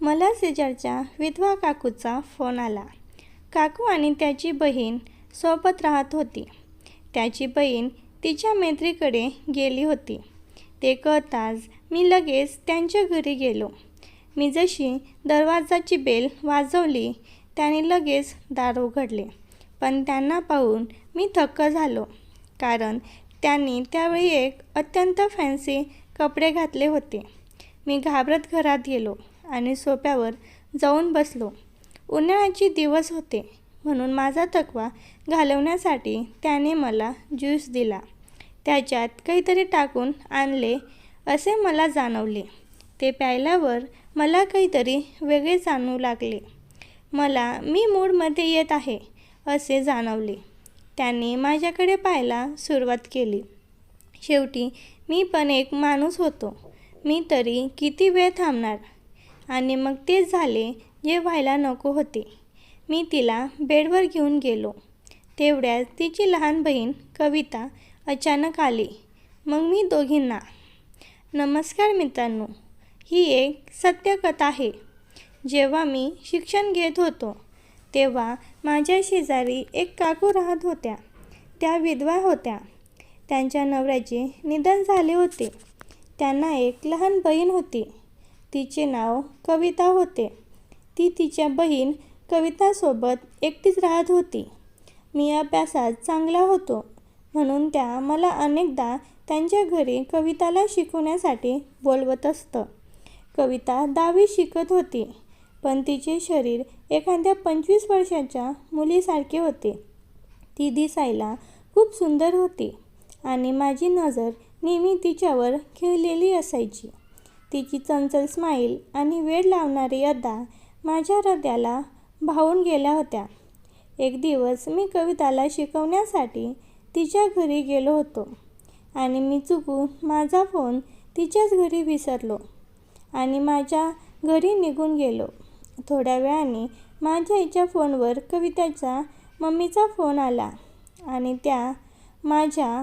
मला शेजारच्या विधवा काकूचा फोन आला. काकू आणि त्याची बहीण सोबत राहत होती. त्याची बहीण तिच्या मैत्रीकडे गेली होती. ते कळताच मी लगेच त्यांच्या घरी गेलो. मी जशी दरवाजाची बेल वाजवली त्याने लगेच दार उघडले. पण त्यांना पाहून मी थक्क झालो कारण त्यांनी त्यावेळी एक अत्यंत फॅन्सी कपडे घातले होते. मी घाबरत घरात गेलो. आणि सोप्यावर जाऊन बसलो. उन्हाळ्याचे दिवस होते म्हणून माझा थकवा घालवण्यासाठी त्याने मला ज्यूस दिला. त्याच्यात काहीतरी टाकून आणले असे मला जाणवले. ते प्यायल्यावर मला काहीतरी वेगळे जाणू लागले. मला मी मूडमध्ये येत आहे असे जाणवले. त्यांनी माझ्याकडे पाहायला सुरुवात केली. शेवटी मी पण एक माणूस होतो. मी तरी किती वेळ थांबणार? आणि मग तेच झाले जे व्हायला नको होते. मी तिला बेडवर घेऊन गेलो. तेवढ्यात तिची लहान बहीण कविता अचानक आली. मग मी दोघींना नमस्कार मित्रांनो ही एक सत्यकथा आहे. जेव्हा मी शिक्षण घेत होतो तेव्हा माझ्या शेजारी एक काकू राहत होत्या. त्या विधवा होत्या. त्यांच्या नवऱ्याचे निधन झाले होते. त्यांना एक लहान बहीण होती. तिचे नाव कविता होते. ती तिच्या बहीण कवितासोबत एकटीच राहत होती. मी अभ्यासात चांगला होतो. म्हणून त्या मला अनेकदा त्यांच्या घरी कविताला शिकवण्यासाठी बोलवत असतं. कविता दहावी शिकत होती. पण तिचे शरीर एखाद्या पंचवीस वर्षाच्या मुलीसारखे होते. ती दिसायला खूप सुंदर होती आणि माझी नजर नेहमी तिच्यावर खेळलेली असायची. तिची चंचल स्माईल आणि वेळ लावणारी अदा माझ्या हृदयाला भावून गेल्या होत्या. एक दिवस मी कविताला शिकवण्यासाठी तिच्या घरी गेलो होतो आणि मी चुकून माझा फोन तिच्याच घरी विसरलो आणि माझ्या घरी निघून गेलो. थोड्या वेळाने माझ्या आईच्या फोनवर कविताचा मम्मीचा फोन आला आणि त्या माझ्या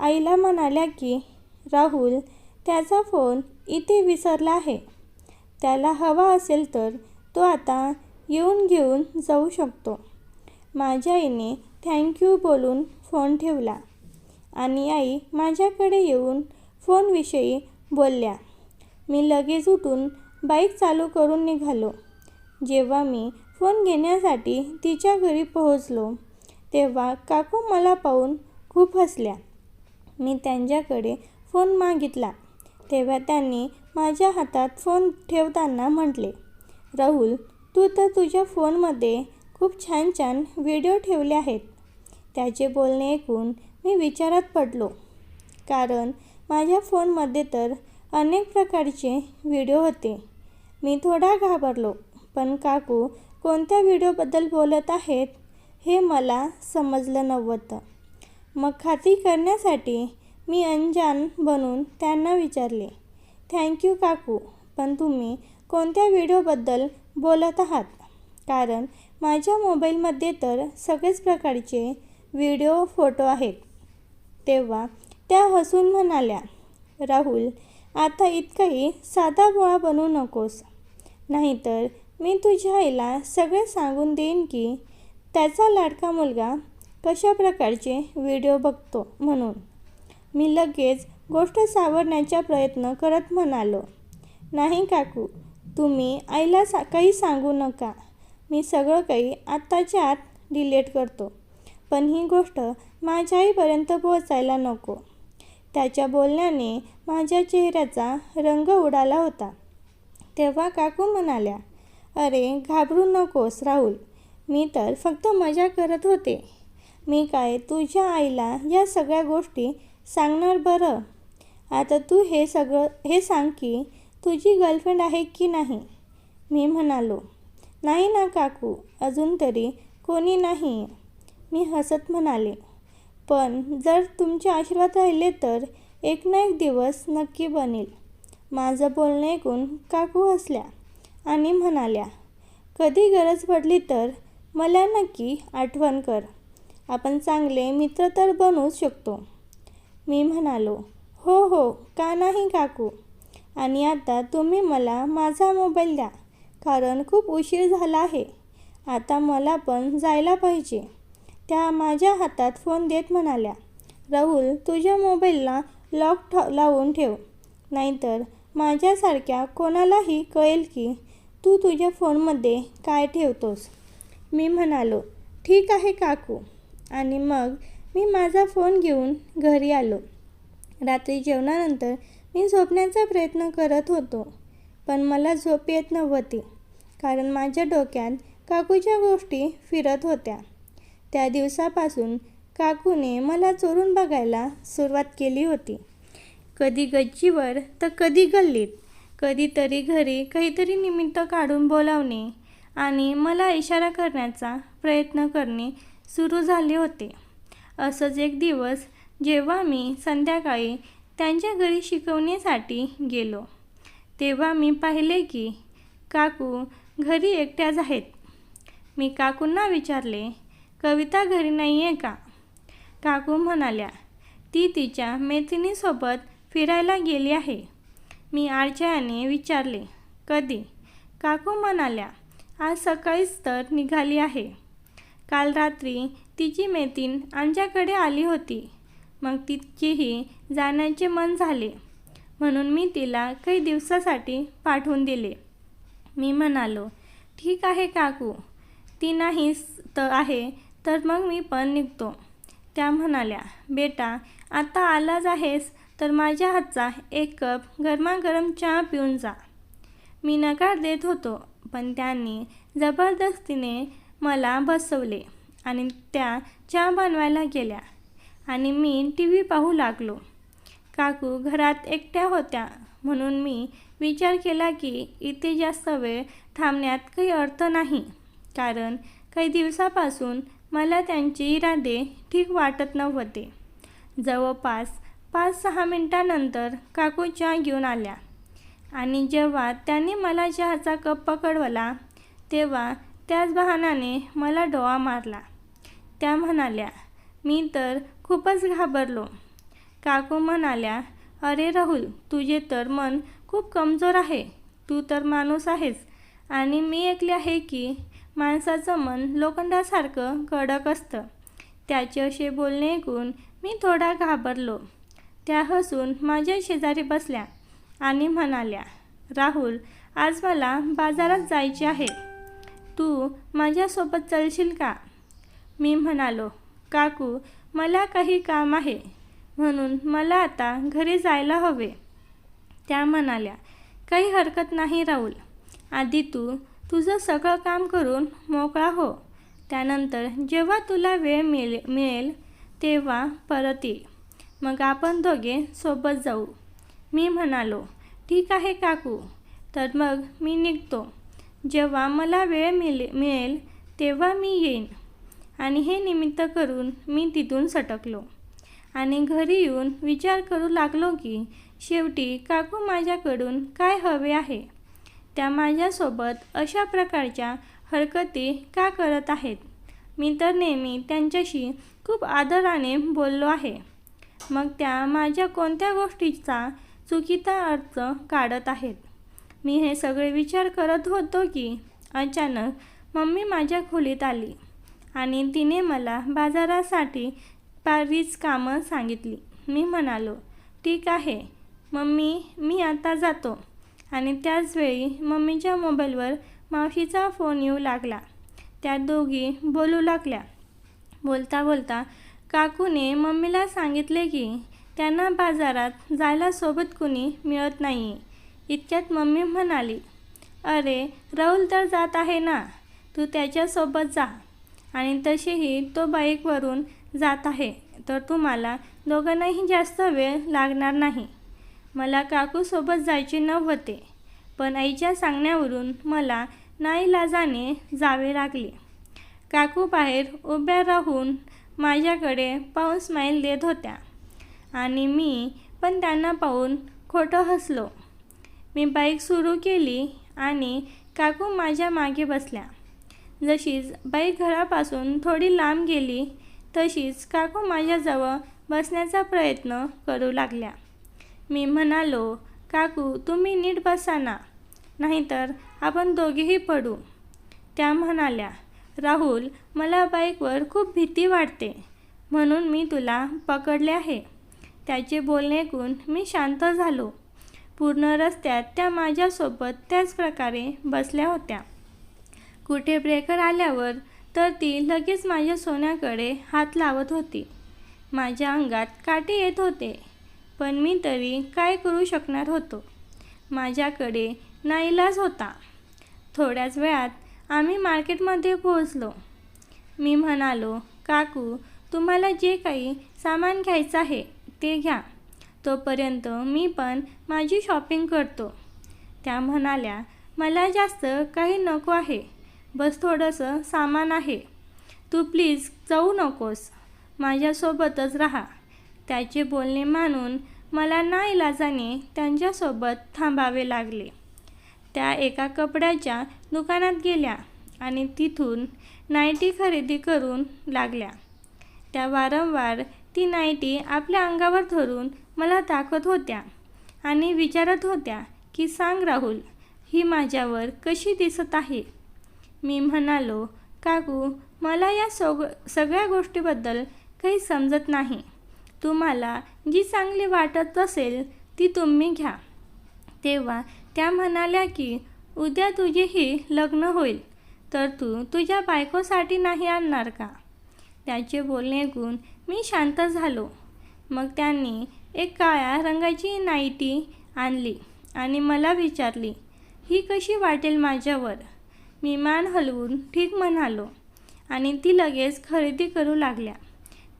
आईला म्हणाल्या की राहुल त्याचा फोन इथे विसरला आहे. त्याला हवा असेल तर तो आता येऊन घेऊन जाऊ शकतो. माझ्या आईने थँक्यू बोलून फोन ठेवला आणि आई माझ्याकडे येऊन फोनविषयी बोलल्या. मी लगेच उठून बाईक चालू करून निघालो. जेव्हा मी फोन घेण्यासाठी तिच्या घरी पोहोचलो तेव्हा काकू मला पाहून खूप हसल्या. मी त्यांच्याकडे फोन मागितला. तेव्हा त्यांनी माझ्या हातात फोन ठेवताना म्हटले राहुल तू तर तुझ्या फोनमध्ये खूप छान छान व्हिडिओ ठेवले आहेत. त्याचे बोलणे ऐकून मी विचारात पडलो. कारण माझ्या फोनमध्ये तर अनेक प्रकारचे व्हिडिओ होते. मी थोडा घाबरलो. पण काकू कोणत्या व्हिडिओबद्दल बोलत आहेत हे मला समजलं नव्हतं. मग खात्री करण्यासाठी मी अंजान बनून त्यांना विचारले थँक्यू काकू पण तुम्ही कोणत्या व्हिडिओबद्दल बोलत आहात? कारण माझ्या मोबाईलमध्ये तर सगळेच प्रकारचे व्हिडिओ फोटो आहेत. तेव्हा त्या हसून म्हणाल्या राहुल आता इतकंही साधा गोळा बनू नकोस. नाहीतर मी तुझ्या आईला सगळे सांगून देईन की त्याचा लाडका मुलगा कशा प्रकारचे व्हिडिओ बघतो म्हणून. मी लगेच गोष्ट सावरण्याचा प्रयत्न करत म्हणालो नाही काकू तुम्ही आईला सा काही सांगू नका. मी सगळं काही आत्ताच्या आत डिलेट करतो. पण ही गोष्ट माझ्या आईपर्यंत पोहोचायला नको. त्याच्या बोलण्याने माझ्या चेहऱ्याचा रंग उडाला होता. तेव्हा काकू म्हणाल्या अरे घाबरू नकोस राहुल. मी तर फक्त मजा करत होते. मी काय तुझ्या आईला या सगळ्या गोष्टी सांगणार बरं. आता तू हे सगळं हे सांग की तुझी गर्लफ्रेंड आहे की नाही? मी म्हणालो. नाही ना काकू अजून तरी कोणी नाही. मी हसत म्हणाले. पण जर तुमचे आशीर्वाद राहिले तर एक ना एक दिवस नक्की बनेल. माझं बोलणं ऐकून काकू हसल्या आणि म्हणाल्या कधी गरज पडली तर मला नक्की आठवण कर. आपण चांगले मित्र तर बनूच शकतो. मी म्हणालो हो हो का नाही काकू? आणि आता तुम्ही मला माझा मोबाईल द्या कारण खूप उशीर झाला आहे. आता मला पण जायला पाहिजे. त्या माझ्या हातात फोन देत म्हणाल्या राहुल तुझ्या मोबाईलला लॉक ठ लावून ठेव. नाहीतर माझ्यासारख्या कोणालाही कळेल की तू तुझ्या फोनमध्ये काय ठेवतोस. मी म्हणालो ठीक आहे काकू. आणि मग मी माझा फोन घेऊन घरी आलो. रात्री जेवणानंतर मी झोपण्याचा प्रयत्न करत होतो पण मला झोप येत नव्हती कारण माझ्या डोक्यात काकूच्या गोष्टी फिरत होत्या. त्या दिवसापासून काकूने मला चोरून बघायला सुरुवात केली होती. कधी गच्चीवर तर कधी गल्लीत कधीतरी घरी काहीतरी निमित्त काढून बोलावणे आणि मला इशारा करण्याचा प्रयत्न करणे सुरू झाले होते. असंच एक दिवस जेव्हा मी संध्याकाळी त्यांच्या घरी शिकवण्यासाठी गेलो तेव्हा मी पाहिले की काकू घरी एकट्याच आहेत. मी काकूंना विचारले कविता घरी नाही आहे का? काकू म्हणाल्या ती तिच्या मैत्रिणीसोबत फिरायला गेली आहे. मी आरच्याने विचारले कधी? काकू म्हणाल्या आज सकाळीच तर निघाली आहे. काल रात्री तिची मैत्रीण आमच्याकडे आली होती. मग तिचेही जाण्याचे मन झाले. म्हणून मी तिला काही दिवसासाठी पाठवून दिले. मी म्हणालो ठीक आहे काकू. ती नाही तर आहे तर मग मी पण निघतो. त्या म्हणाल्या बेटा आता आलाच आहेस तर माझ्या हातचा एक कप गरमागरम चहा पिऊन जा. मी नकार देत होतो पण त्यांनी जबरदस्तीने मला बसवले आणि त्या चहा बनवायला गेल्या आणि मी टी व्ही पाहू लागलो. काकू घरात एकट्या होत्या म्हणून मी विचार केला की इथे जास्त वेळ थांबण्यात काही अर्थ नाही. कारण काही दिवसापासून मला त्यांचे इरादे ठीक वाटत नव्हते. जवळपास पाच सहा मिनटानंतर काकू चहा घेऊन आल्या आणि जेव्हा त्यांनी मला चहाचा कप पकडवला तेव्हा त्याच बहानाने मला डोळा मारला. त्या म्हणाल्या मी तर खूपच घाबरलो. काकू म्हणाल्या अरे राहुल तुझे तर मन खूप कमजोर आहे. तू तर माणूस आहेस. आणि मी ऐकले आहे की माणसाचं मन लोखंडासारखं कडक असतं. त्याचे असे बोलणे ऐकून मी थोडा घाबरलो. त्या हसून माझ्या शेजारी बसल्या आणि म्हणाल्या राहुल आज मला बाजारात जायचे आहे. तू माझ्यासोबत चलशील का? मी म्हणालो काकू मला काही काम आहे. म्हणून मला आता घरी जायला हवे. त्या म्हणाल्या काही हरकत नाही राहुल. आधी तू तुझं सगळं काम करून मोकळा हो. त्यानंतर जेव्हा तुला वेळ मिळे मिळेल तेव्हा परत ये. मग आपण दोघे सोबत जाऊ. मी म्हणालो ठीक आहे काकू. तर मग मी निघतो. जेव्हा मला वेळ मिळे मिळेल तेव्हा मी येईन. आणि हे निमित्त करून मी तिथून सटकलो. आणि घरी येऊन विचार करू लागलो की शेवटी काकू माझ्याकडून काय हवे आहे? त्या माझ्यासोबत अशा प्रकारच्या हरकती का करत आहेत? मी तर नेहमी त्यांच्याशी खूप आदराने बोललो आहे. मग त्या माझ्या कोणत्या गोष्टीचा चुकीचा अर्थ काढत आहेत? मी हे सगळे विचार करत होतो की अचानक मम्मी माझ्या खोलीत आली आणि तिने मला बाजारासाठी बरीच कामं सांगितली. मी म्हणालो ठीक आहे मम्मी मी आता जातो. आणि त्याचवेळी मम्मीच्या मोबाईलवर मावशीचा फोन येऊ लागला. त्या दोघी बोलू लागल्या. बोलता बोलता काकूने मम्मीला सांगितले की त्यांना बाजारात जायला सोबत कुणी मिळत नाही इतक्यात मम्मी म्हणाली अरे राहुल तर जात आहे ना तू त्याच्यासोबत जा. आणि तशीही तो बाईकवरून जात आहे तर तुम्हाला दोघांनाही जास्त वेळ लागणार नाही. मला काकूसोबत जायचे नव्हते पण आईच्या सांगण्यावरून मला नाईलाजाने जावे लागले. काकू बाहेर उभ्या राहून माझ्याकडे पाहून स्माईल देत होत्या आणि मी पण त्यांना पाहून खोटं हसलो. मी बाईक सुरू केली आणि काकू माझ्या मागे बसल्या. जशीच बाईक घरापासून थोडी लांब गेली तशीच काकू माझ्याजवळ बसण्याचा प्रयत्न करू लागल्या. मी म्हणालो काकू तुम्ही नीट बसा ना नाहीतर आपण दोघेही पडू. त्या म्हणाल्या राहुल मला बाईकवर खूप भीती वाटते म्हणून मी तुला पकडले आहे. त्याचे बोलणे ऐकून मी शांत झालो. पूर्ण रस्त्यात त्या माझ्यासोबत त्याच प्रकारे बसल्या होत्या. कुठे ब्रेकर आल्यावर तर ती लगेच माझ्या सोन्याकडे हात लावत होती. माझ्या अंगात काटे येत होते पण मी तरी काय करू शकणार होतो? माझ्याकडे नाईलाज होता. थोड्याच वेळात आम्ही मार्केटमध्ये पोहोचलो. मी म्हणालो काकू तुम्हाला जे काही सामान घ्यायचं आहे ते घ्या. तोपर्यंत मी पण माझी शॉपिंग करतो. त्या म्हणाल्या मला जास्त काही नको आहे. बस थोडंसं सामान आहे. तू प्लीज जाऊ नकोस. माझ्यासोबतच राहा. त्याचे बोलणे मानून मला नाईलाजाने त्यांच्यासोबत थांबावे लागले. त्या एका कपड्याच्या दुकानात गेल्या आणि तिथून नाईटी खरेदी करून लागल्या. त्या वारंवार ती नाईटी आपल्या अंगावर धरून मला दाखवत होत्या आणि विचारत होत्या की सांग राहुल ही माझ्यावर कशी दिसत आहे? मी म्हणालो काकू मला या सग सगळ्या गोष्टीबद्दल काही समजत नाही. तुम्हाला जी चांगली वाटत असेल ती तुम्ही घ्या. तेव्हा त्या म्हणाल्या की उद्या तुझेही लग्न होईल तर तू तुझ्या बायकोसाठी नाही आणणार का? त्याचे बोलणे ऐकून मी शांत झालो. मग त्यांनी एक काळ्या रंगाची नाईटी आणली आणि मला विचारली ही कशी वाटेल माझ्यावर? मी मान हलवून ठीक म्हणालो आणि ती लगेच खरेदी करू लागल्या.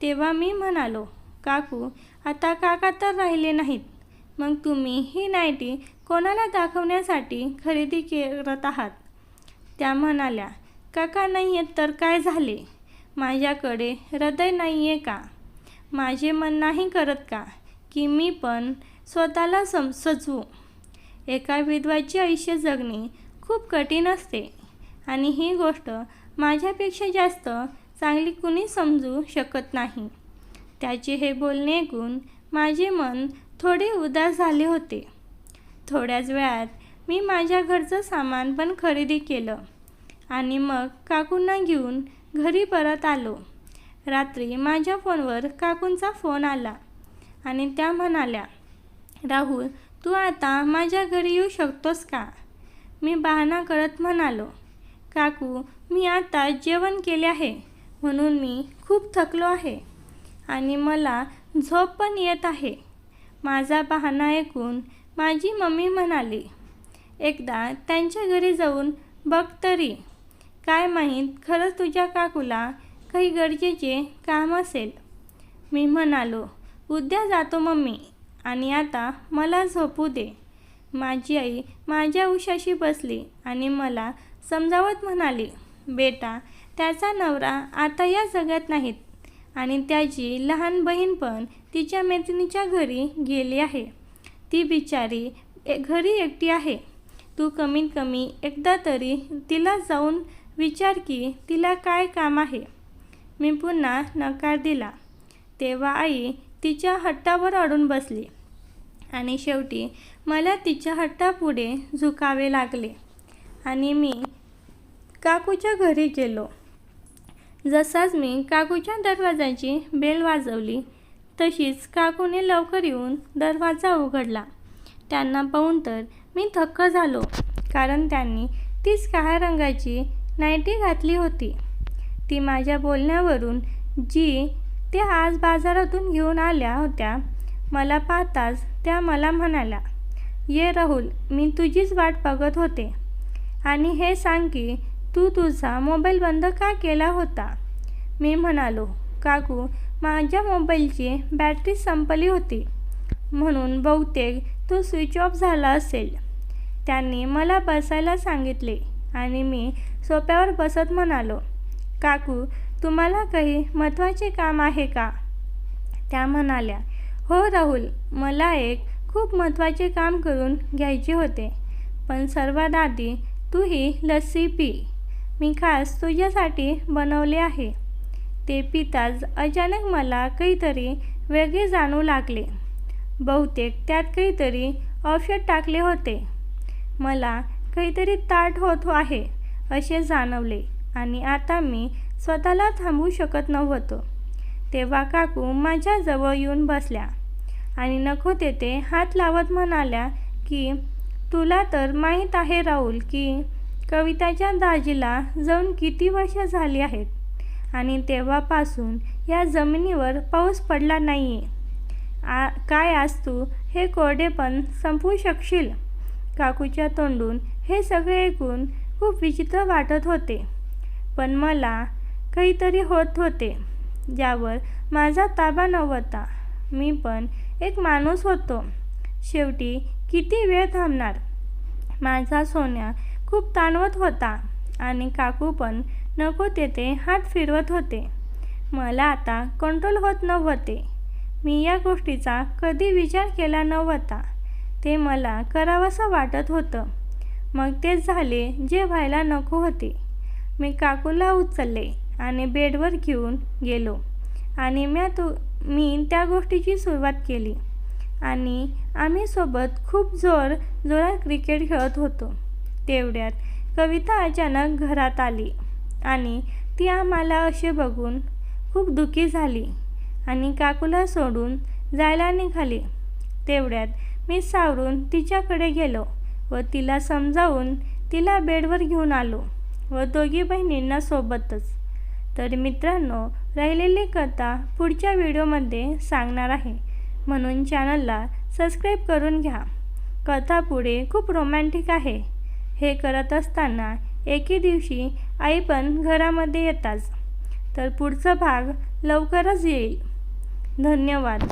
तेव्हा मी म्हणालो काकू आता काका तर राहिले नाहीत. मग तुम्ही ही नाईटी कोणाला दाखवण्यासाठी खरेदी करत आहात? त्या म्हणाल्या काका नाही आहेत तर काय झाले? माझ्याकडे हृदय नाही आहे का? माझे मन नाही करत का? की मी पण स्वतःला सम सजवू. एका विधवाचे आयुष्य जगणे खूप कठीण असते आणि ही गोष्ट माझ्यापेक्षा जास्त चांगली कुणी समजू शकत नाही. त्याचे हे बोलणे ऐकून माझे मन थोडे उदास झाले होते. थोड्याच वेळात मी माझ्या घरचं सामान पण खरेदी केलं आणि मग काकूंना घेऊन घरी परत आलो. रात्री माझ्या फोनवर काकूंचा फोन आला. आणि त्या म्हणाल्या राहुल तू आता माझ्या घरी येऊ शकतोस का? मी बहाणा करत म्हणालो काकू मी आता जेवण केले आहे म्हणून मी खूप थकलो आहे आणि मला झोप पण येत आहे. माझा बहाणा ऐकून माझी मम्मी म्हणाली एकदा त्यांच्या घरी जाऊन बघ तरी. काय माहीत खरंच तुझ्या काकूला काही गरजेचे काम असेल. मी म्हणालो उद्या जातो मम्मी. आणि आता मला झोपू दे. माझी आई माझ्या उशाशी बसली आणि मला समजावत म्हणाली बेटा त्याचा नवरा आता या जगात नाहीत. आणि त्याची लहान बहीण पण तिच्या मैत्रिणीच्या घरी गेली आहे. ती बिचारी घरी एकटी आहे. तू कमीत कमी एकदा तरी तिला जाऊन विचार की तिला काय काम आहे. मी पुन्हा नकार दिला. तेव्हा आई तिच्या हट्टावर अडून बसली. आणि शेवटी मला तिच्या हट्टापुढे झुकावे लागले. आणि मी काकूच्या घरी गेलो. जसाच मी काकूच्या दरवाजाची बेल वाजवली तशीच काकूने लवकर येऊन दरवाजा उघडला. त्यांना पाहून तर मी थक्क झालो कारण त्यांनी तीच काळ्या रंगाची नाईटी घातली होती. ती माझ्या बोलण्यावरून जी त्या आज बाजारातून घेऊन आल्या होत्या. मला पाहताच त्या मला म्हणाल्या ये राहुल मी तुझीच वाट बघत होते. आणि हे सांग की तू तुझा मोबाईल बंद का केला होता? मी म्हणालो काकू माझ्या मोबाईलची बॅटरी संपली होती. म्हणून बहुतेक तो स्विच ऑफ झाला असेल. त्यांनी मला बसायला सांगितले आणि मी सोप्यावर बसत म्हणालो काकू तुम्हाला काही महत्त्वाचे काम आहे का? त्या म्हणाल्या हो राहुल मला एक खूप महत्त्वाचे काम करून घ्यायचे होते. पण सर्वात आधी तू ही लस्सी पी. मी खास तुझ्यासाठी बनवले आहे. ते पिताच अचानक मला काहीतरी वेगळे जाणू लागले. बहुतेक त्यात काहीतरी औषध टाकले होते. मला काहीतरी ताट होत आहे असे जाणवले. आणि आता मी स्वतःला थांबवू शकत नव्हतं. तेव्हा काकू माझ्याजवळ येऊन बसल्या आणि नको तेथे हात लावत म्हणाल्या की तुला तर माहीत आहे राहुल की कविताच्या दाजीला जाऊन किती वर्ष झाली आहेत आणि तेव्हापासून या जमिनीवर पाऊस पडला नाही आ काय आज तू हे कोरडे पण संपवू शकशील काकूच्या तोंडून हे सगळे ऐकून खूप विचित्र वाटत होते. पण मला काहीतरी होत होते. ज्यावर माझा ताबा नव्हता. मी पण एक माणूस होतो. शेवटी किती वेळ थांबणार? माझा सोन्या खूप ताणवत होता आणि काकू पण नको तेथे हात फिरवत होते. मला आता कंट्रोल होत नव्हते. मी या गोष्टीचा कधी विचार केला नव्हता. ते मला करावंसं वाटत होतं. मग ते झाले जे व्हायला नको होते. मी काकूला उचलले. आणि बेडवर घेऊन गेलो. आणि म्या तो मी त्या गोष्टीची सुरुवात केली. आणि आम्ही सोबत खूप जोर जोरात क्रिकेट खेळत होतो. तेवढ्यात कविता अचानक घरात आली आणि ती आम्हाला असे बघून खूप दुःखी झाली आणि काकूला सोडून जायला निघाली. तेवढ्यात मी सावरून तिच्याकडे गेलो व तिला समजावून तिला बेडवर घेऊन आलो व दोघी बहिणींना सोबतच. तर मित्रांनो राहिलेली कथा पुढच्या व्हिडिओमध्ये सांगणार आहे. म्हणून चॅनलला सबस्क्राईब करून घ्या. कथा पुढे खूप रोमॅन्टिक आहे. हे करत असताना एके दिवशी आई पण घरामध्ये येताच. तर पुढचा भाग लवकरच येईल. धन्यवाद.